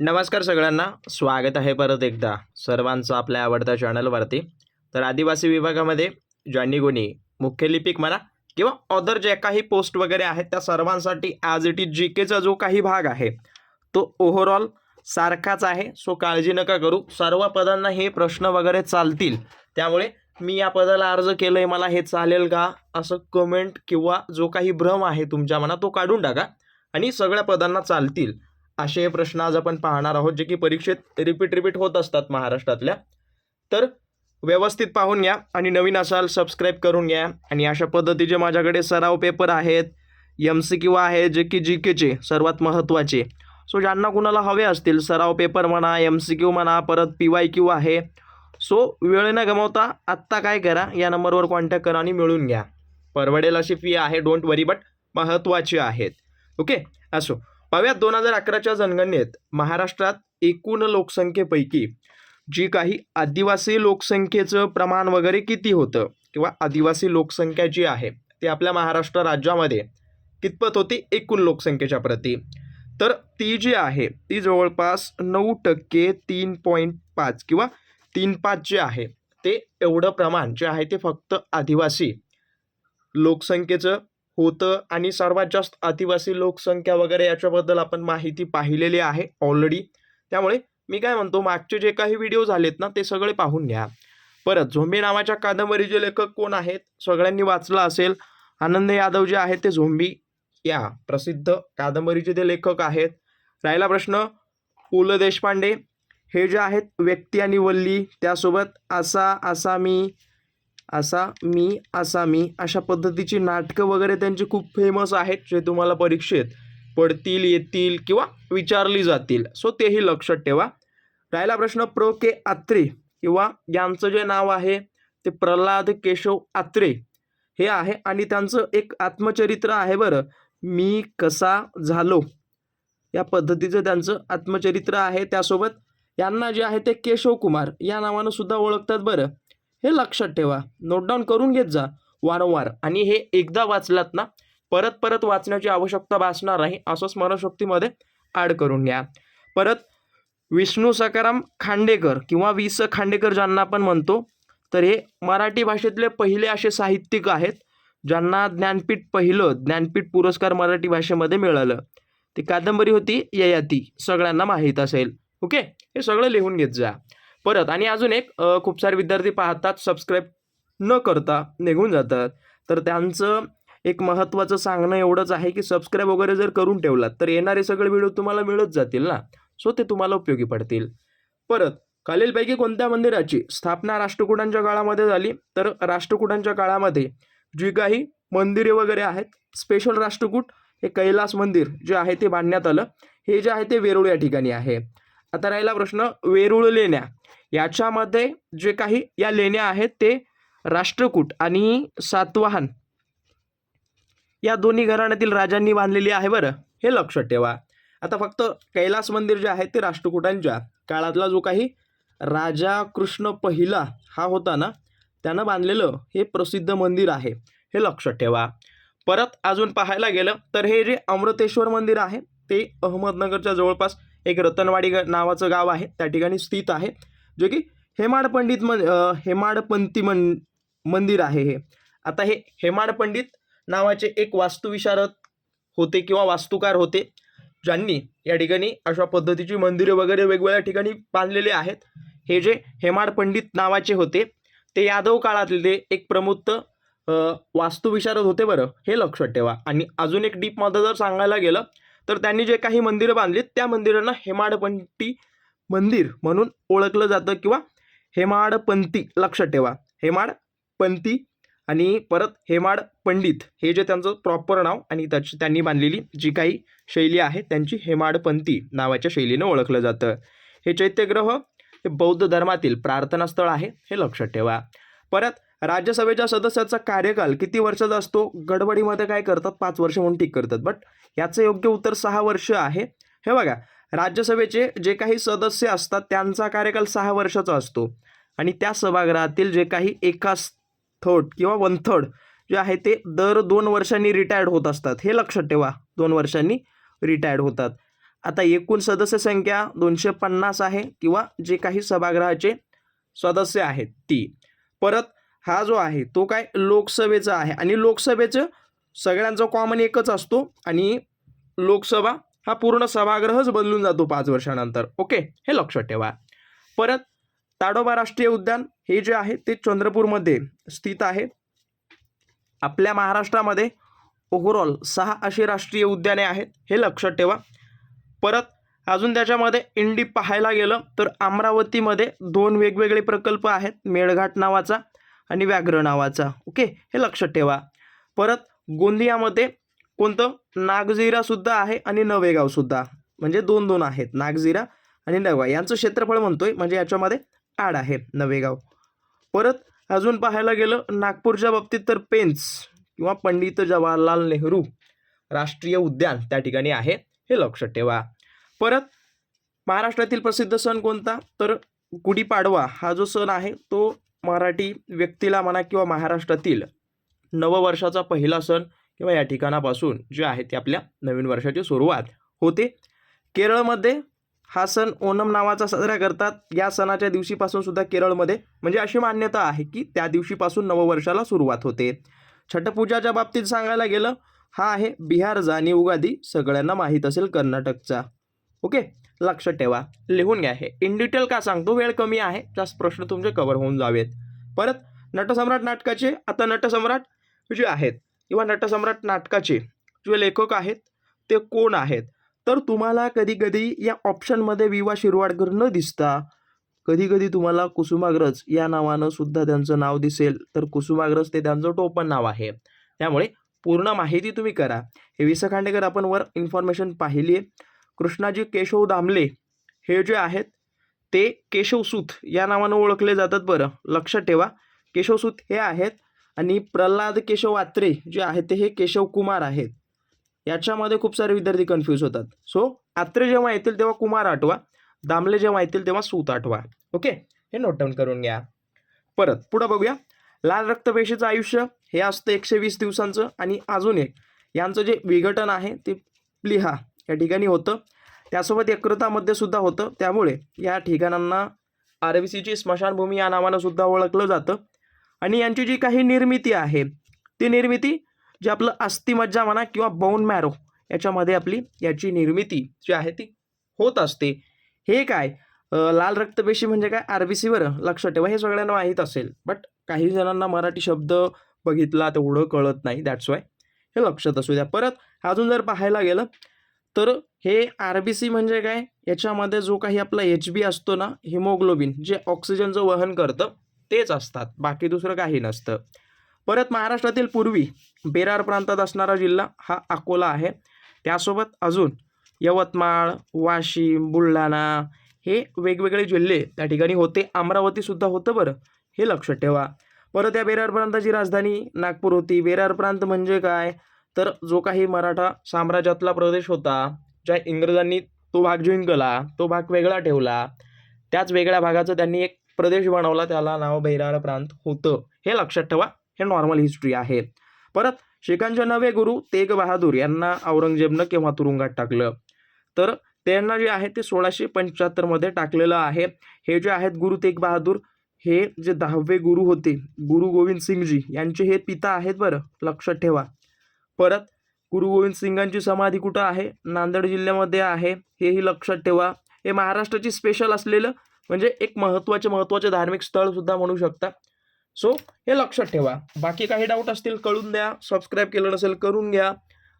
नमस्कार सगळ्यांना. स्वागत आहे परत एकदा सर्वांचं आपल्या आवडत्या चॅनलवरती. तर आदिवासी विभागामध्ये ज्यांनी गुणी मुख्य लिपिक म्हणा किंवा अदर ज्या काही पोस्ट वगैरे आहेत त्या सर्वांसाठी ॲज इट इज जी केचा जो काही भाग आहे तो ओव्हरऑल सारखाच आहे. सो काळजी नका करू. सर्व पदांना हे प्रश्न वगैरे चालतील. त्यामुळे मी या पदाला अर्ज केलं आहे मला हे चालेल का? असं कमेंट किंवा जो काही भ्रम आहे तुमच्या मनात तो काढून टाका. आणि सगळ्या पदांना चालतील. असे हे प्रश्न आज आपण पाहणार आहोत जे की परीक्षेत रिपीट रिपीट होत असतात महाराष्ट्रातल्या. तर व्यवस्थित पाहून घ्या आणि नवीन असाल सबस्क्राईब करून घ्या. आणि अशा पद्धतीचे माझ्याकडे सराव पेपर आहेत एम सी क्यू आहे जे की जी केचे सर्वात महत्त्वाचे सो ज्यांना कुणाला हवे असतील सराव पेपर म्हणा एम सी क्यू म्हणा परत पी वाय क्यू आहे. सो वेळ न गमावता आत्ता काय करा या नंबरवर कॉन्टॅक्ट करा आणि मिळून घ्या. परवडेल अशी फी आहे डोंट वरी बट महत्त्वाची आहेत. ओके असो. पाहूयात दोन हजार अकराच्या जनगणनेत महाराष्ट्रात एकूण लोकसंख्येपैकी जी काही आदिवासी लोकसंख्येचं प्रमाण वगैरे किती होतं किंवा आदिवासी लोकसंख्या जी आहे ती आपल्या महाराष्ट्र राज्यामध्ये कितपत होती? एकूण लोकसंख्येच्या प्रती. तर ती जी आहे ती जवळपास नऊ टक्के तीन पॉईंट पाच किंवा तीन पाच जे आहे ते एवढं प्रमाण जे आहे ते फक्त आदिवासी लोकसंख्येचं होतं आणि सर्वात जास्त आदिवासी लोकसंख्या वगैरे याच्याबद्दल आपण माहिती पाहिलेली आहे ऑलरेडी त्यामुळे मी काय म्हणतो मागचे जे काही व्हिडिओ झालेत ना ते सगळे पाहून घ्या. परत झोंबी नावाच्या कादंबरीचे लेखक कोण आहेत? सगळ्यांनी वाचलं असेल. आनंद यादव जे आहेत ते झोंबी. या प्रसिद्ध कादंबरीचे ते लेखक आहेत. राहिला प्रश्न पु ल देशपांडे. हे जे आहेत व्यक्ती आणि वल्ली त्यासोबत असा असा मी असा मी असा मी अशा पद्धतीची नाटकं वगैरे त्यांची खूप फेमस आहेत जे तुम्हाला परीक्षेत पडतील येतील किंवा विचारली जातील. सो तेही लक्षात ठेवा. राहिला प्रश्न प्रो. के. आत्रे किंवा यांचं जे नाव आहे ते प्रल्हाद केशव आत्रे. हे आहे आणि त्यांचं एक आत्मचरित्र आहे बरं. मी कसा झालो? या पद्धतीचं त्यांचं आत्मचरित्र आहे त्यासोबत. यांना जे आहे ते केशव कुमार या नावानं सुद्धा ओळखतात बरं. हे लक्षात ठेवा. नोट डाऊन करून घेत जा. वारंवार. आणि हे एकदा वाचलात ना परत परत वाचण्याची आवश्यकता भासणार नाही असं स्मरणशक्तीमध्ये ॲड करून घ्या. परत विष्णू सकाराम खांडेकर किंवा वि स खांडेकर ज्यांना आपण म्हणतो तर हे मराठी भाषेतले पहिले असे साहित्यिक आहेत ज्यांना ज्ञानपीठ पहिलं ज्ञानपीठ पुरस्कार मराठी भाषेमध्ये मिळालं. ती कादंबरी होती ययाती. सगळ्यांना माहीत असेल. ओके? हे सगळं लिहून घेत जा. परत. आणि अजून एक खूप सारे विद्यार्थी पाहतात सबस्क्राईब न करता निघून जातात. तर त्यांचं एक महत्त्वाचं सांगणं एवढंच आहे की सबस्क्राईब वगैरे जर करून ठेवलात तर येणारे सगळे व्हिडिओ तुम्हाला मिळत जातील ना. सो ते तुम्हाला उपयोगी पडतील. परत खालीलपैकी कोणत्या मंदिराची स्थापना राष्ट्रकुटांच्या काळामध्ये झाली? तर राष्ट्रकुटांच्या काळामध्ये जी काही मंदिरे वगैरे आहेत स्पेशल राष्ट्रकूट हे कैलास मंदिर जे आहे ते बांधण्यात आलं. हे जे आहे ते वेरूळ या ठिकाणी आहे. आता राहिला प्रश्न वेरूळ लेण्या. याच्यामध्ये जे काही या लेण्या आहेत ते राष्ट्रकूट आणि सातवाहन. या दोन्ही घराण्यातील राजांनी बांधलेली आहे बरं. हे लक्षात ठेवा. आता फक्त कैलास मंदिर जे आहे ते राष्ट्रकूटांच्या. काळातला जो काही राजा कृष्ण पहिला हा होता ना त्यानं बांधलेलं हे प्रसिद्ध मंदिर आहे. हे लक्षात ठेवा. परत अजून पाहायला गेलं तर हे जे अमृतेश्वर मंदिर आहे ते अहमदनगरच्या जवळपास एक रतनवाडी ग- नावाचं गाव आहे. त्या ठिकाणी स्थित आहे. जे की हेमाड पंडित मन हेमाडपंती मन मंदिर आहे हे. आता हे हेमाड पंडित नावाचे एक वास्तुविशारद होते किंवा वास्तुकार होते ज्यांनी या ठिकाणी अशा पद्धतीची मंदिरे वगैरे वेगवेगळ्या ठिकाणी बांधलेले आहेत. हे जे हेमाड पंडित नावाचे होते ते यादव काळातले एक प्रमुख वास्तुविशारद होते बरं हे लक्षात ठेवा. आणि अजून एक डीपमध्ये जर सांगायला गेलं तर त्यांनी जे काही मंदिरं बांधलीत त्या मंदिरांना हेमाडपंटी मंदिर म्हणून ओळखलं जातं किंवा हेमाडपंथी लक्षात ठेवा. हेमाडपंथी आणि परत हेमाड पंडित हे जे त्यांचं प्रॉपर नाव आणि त्याची त्यांनी बांधलेली जी काही शैली आहे त्यांची हेमाडपंथी नावाच्या शैलीनं ओळखलं जातं. हे चैत्यग्रह हे बौद्ध धर्मातील प्रार्थनास्थळ आहे हे लक्षात ठेवा. परत राज्यसभेच्या सदस्याचा कार्यकाल किती वर्षाचा असतो? गडबडीमध्ये काय करतात? पाच वर्ष म्हणून ठीक करतात. बट याचं योग्य उत्तर सहा वर्ष आहे. हे बघा राज्यसभेचे जे काही सदस्य असतात त्यांचा कार्यकाल सहा वर्षाचा असतो. आणि त्या सभागृहातील जे काही एका थर्ड किंवा वन थर्ड जे आहे ते दर दोन वर्षांनी रिटायर्ड होत असतात. हे लक्षात ठेवा दोन वर्षांनी रिटायर्ड होतात. आता एकूण सदस्य संख्या दोनशे पन्नास आहे किंवा जे काही सभागृहाचे सदस्य आहेत ती. परत हा जो आहे तो काय लोकसभेचा आहे. आणि लोकसभेचं सगळ्यांचा कॉमन एकच असतो आणि लोकसभा हा पूर्ण सभागृहच बदलून जातो पाच वर्षानंतर. ओके? हे लक्षात ठेवा. परत ताडोबा राष्ट्रीय उद्यान हे जे आहे ते चंद्रपूरमध्ये स्थित आहे. आपल्या महाराष्ट्रामध्ये ओव्हरऑल सहा अशी राष्ट्रीय उद्याने आहेत हे लक्षात ठेवा. परत अजून त्याच्यामध्ये इंडी पाहायला गेलं तर अमरावतीमध्ये दोन वेगवेगळे प्रकल्प आहेत मेळघाट नावाचा आणि व्याघ्र नावाचा. ओके? हे लक्षात ठेवा. परत गोंदियामध्ये कोणतं? नागझिरासुद्धा आहे आणि नवेगावसुद्धा म्हणजे दोन दोन आहेत. नागझिरा आणि नवेगाव. यांचं क्षेत्रफळ म्हणतोय म्हणजे याच्यामध्ये आड आहे नवेगाव. परत अजून पाहायला गेलं नागपूरच्या बाबतीत तर पेन्स किंवा पंडित जवाहरलाल नेहरू राष्ट्रीय उद्यान त्या ठिकाणी आहे हे लक्षात ठेवा. परत महाराष्ट्रातील प्रसिद्ध सण कोणता? तर गुढीपाडवा हा जो सण आहे तो मराठी व्यक्तीला म्हणा किंवा महाराष्ट्रातील नववर्षाचा पहिला सण किंवा या ठिकाणापासून जे आहे ते आपल्या नवीन वर्षाची सुरुवात होते. केरळमध्ये हा सण ओणम नावाचा साजरा करतात. या सणाच्या दिवशीपासून सुद्धा केरळमध्ये म्हणजे अशी मान्यता आहे की त्या दिवशीपासून नववर्षाला सुरुवात होते. छठपूजाच्या बाबतीत सांगायला गेलं हा आहे बिहारचा आणि उगादी सगळ्यांना माहीत असेल कर्नाटकचा. ओके? लक्षात ठेवा. लिहून घ्या हे. इन डिटेल का सांगतो? वेळ कमी आहे. जास्त प्रश्न तुमचे कव्हर होऊन जावेत. परत नटसम्राट नाटकाचे आता नटसम्राट जे आहेत किंवा नटसम्राट नाटकाचे जे लेखक आहेत ते कोण आहेत? तर तुम्हाला कधी कधी या ऑप्शनमध्ये विवा शिरवाडकर न दिसता कधी कधी तुम्हाला कुसुमाग्रज या नावानं सुद्धा त्यांचं नाव दिसेल. तर कुसुमाग्रज ते त्यांचं टोपण नाव आहे. त्यामुळे पूर्ण माहिती तुम्ही करा. हे वि स खांडेकर आपण वर इन्फॉर्मेशन पाहिली आहे कृष्णाजी केशव दामले हे जे आहेत ते केशवसूत या नावानं ओळखले जातात बरं. लक्षात ठेवा. केशवसूत हे आहेत आणि प्रल्हाद केशव आत्रे जे आहेत ते हे केशव कुमार आहेत. याच्यामध्ये खूप सारे विद्यार्थी कन्फ्यूज होतात. सो आत्रे जेव्हा येतील तेव्हा कुमार आठवा दामले जेव्हा येतील तेव्हा सूत आठवा. ओके हे नोट डाऊन करून घ्या. परत पुढं बघूया. लाल रक्तपेशीचं आयुष्य हे असतं एकशे वीस दिवसांचं आणि अजून एक. यांचं जे विघटन आहे ते प्लिहा या ठिकाणी होतं. त्यासोबत यकृतामध्ये सुद्धा होतं. त्यामुळे या ठिकाणांना आर बी सीची स्मशानभूमी या नावानं सुद्धा ओळखलं जातं. आणि यांची जी काही निर्मिती आहे ती निर्मिती जे आपलं अस्थिमज्जा म्हणा किंवा बाउन मॅरो याच्यामध्ये आपली याची निर्मिती जी आहे ती होत असते. हे काय? लाल रक्तपेशी म्हणजे काय? आर बी सीवर लक्षात ठेवा हे सगळ्यांना माहीत असेल. बट काही जणांना मराठी शब्द बघितला तेवढं कळत नाही दॅट्स वाय हे लक्षात असू द्या. परत अजून जर पाहायला गेलं तर हे आर बी सी म्हणजे काय? याच्यामध्ये जो काही आपला एच बी असतो ना हिमोग्लोबिन जे ऑक्सिजनचं वहन करतं तेच असतात बाकी दुसरं काही नसतं. परत महाराष्ट्रातील पूर्वी बेरार प्रांतात असणारा जिल्हा हा अकोला आहे. त्यासोबत अजून यवतमाळ वाशिम बुलढाणा हे वेगवेगळे जिल्हे त्या ठिकाणी होते. अमरावतीसुद्धा होतं बरं हे लक्षात ठेवा. परत या बेरार प्रांताची राजधानी नागपूर होती. बेरार प्रांत म्हणजे काय? तर जो काही मराठा साम्राज्यातला प्रदेश होता ज्या इंग्रजांनी तो भाग जिंकला तो भाग वेगळा ठेवला त्याच वेगळ्या भागाचं त्यांनी एक प्रदेश बनवला त्याला नाव बेरार प्रांत होतं. हे लक्षात ठेवा हे नॉर्मल हिस्ट्री आहे. परत शिखांचे नवे गुरु तेग बहादूर यांना औरंगजेबनं केव्हा तुरुंगात टाकलं? तर त्यांना जे आहे ते सोळाशे पंच्याहत्तरमध्ये टाकलेलं आहे. हे जे आहेत गुरु तेग बहादूर हे जे दहावे गुरु होते गुरु गोविंद सिंगजी यांचे हे पिता आहेत बरं लक्षात ठेवा. परत गुरु गोविंद सिंगांची समाधी कुठं आहे? नांदेड जिल्ह्यामध्ये आहे हेही लक्षात ठेवा. हे महाराष्ट्राची स्पेशल असलेलं म्हणजे एक महत्त्वाचे महत्त्वाचे धार्मिक स्थळ सुद्धा म्हणू शकता. सो हे लक्षात ठेवा. बाकी काही डाऊट असतील कळून द्या. सबस्क्राईब केलं नसेल करून घ्या.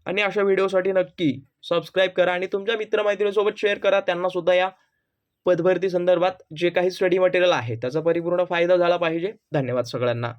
आणि अशा व्हिडिओसाठी नक्की सबस्क्राईब करा आणि तुमच्या मित्रमैत्रिणीसोबत शेअर करा. त्यांना सुद्धा या पदभरती संदर्भात जे काही स्टडी मटेरियल आहे त्याचा परिपूर्ण फायदा झाला पाहिजे. धन्यवाद सगळ्यांना.